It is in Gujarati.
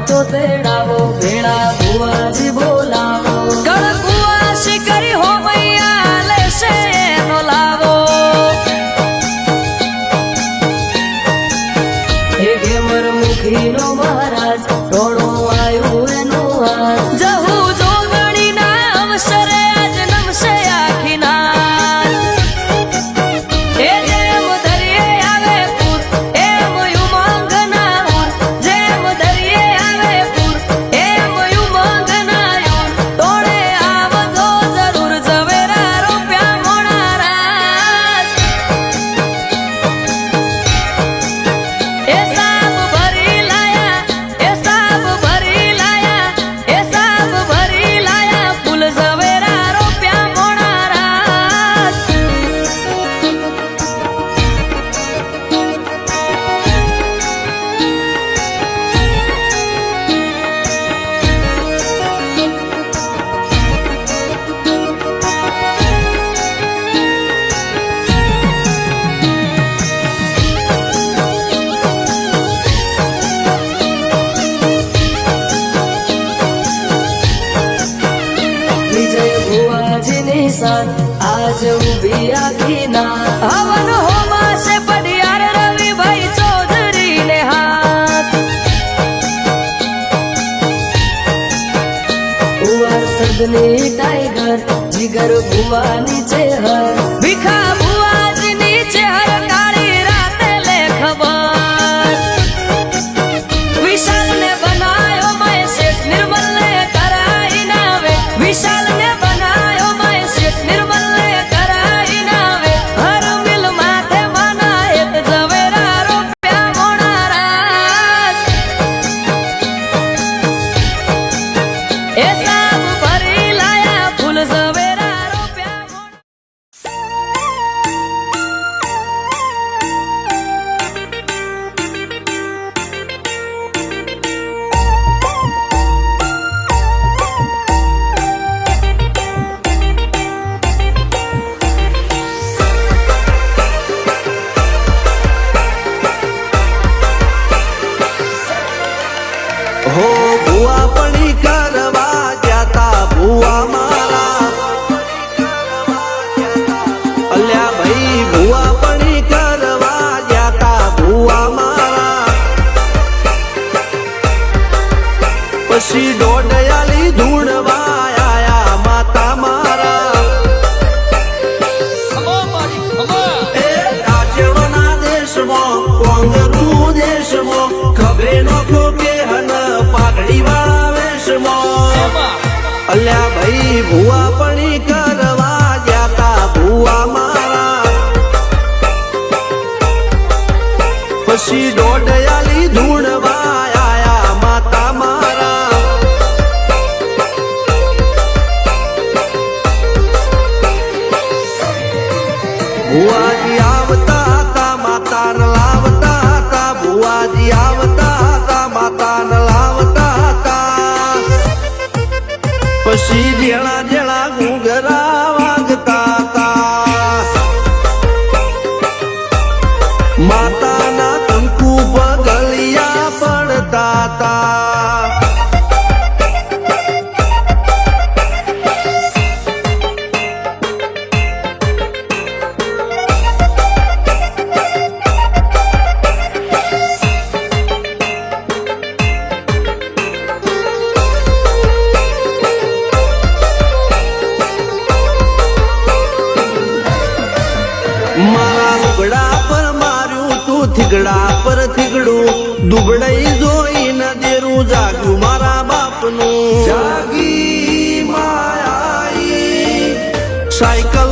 સંતો તેડાવો ભેળા આજની સાત આજ ઊભી રાખી ના હવન હોમાશે પડિયાર રવિભાઈ ચૌધરી ને હાથ. ઉવાર સદની ટાઈગર, જીગર ભુવાની છે હર ભિખા પછી દોડયાલી ધૂણવા માતા મારા. એ રાજ્યના દેશમાં દેશમાં ખબરે નો ખોકે હન પાઘડી વાળા વેશમાં અલ્યા ભાઈ ભુવા પણ ભુવાજી આવતા હતા માતા ન લાવતા હતા, ભુવાજી આવતા હતા માતા ન લાવતા હતા. પછી રેણા થીગડા પર થીગડું દુબળઈ જોઈને દેરું જાગ્યું મારા બાપનું. જાગી માયા સાયકલ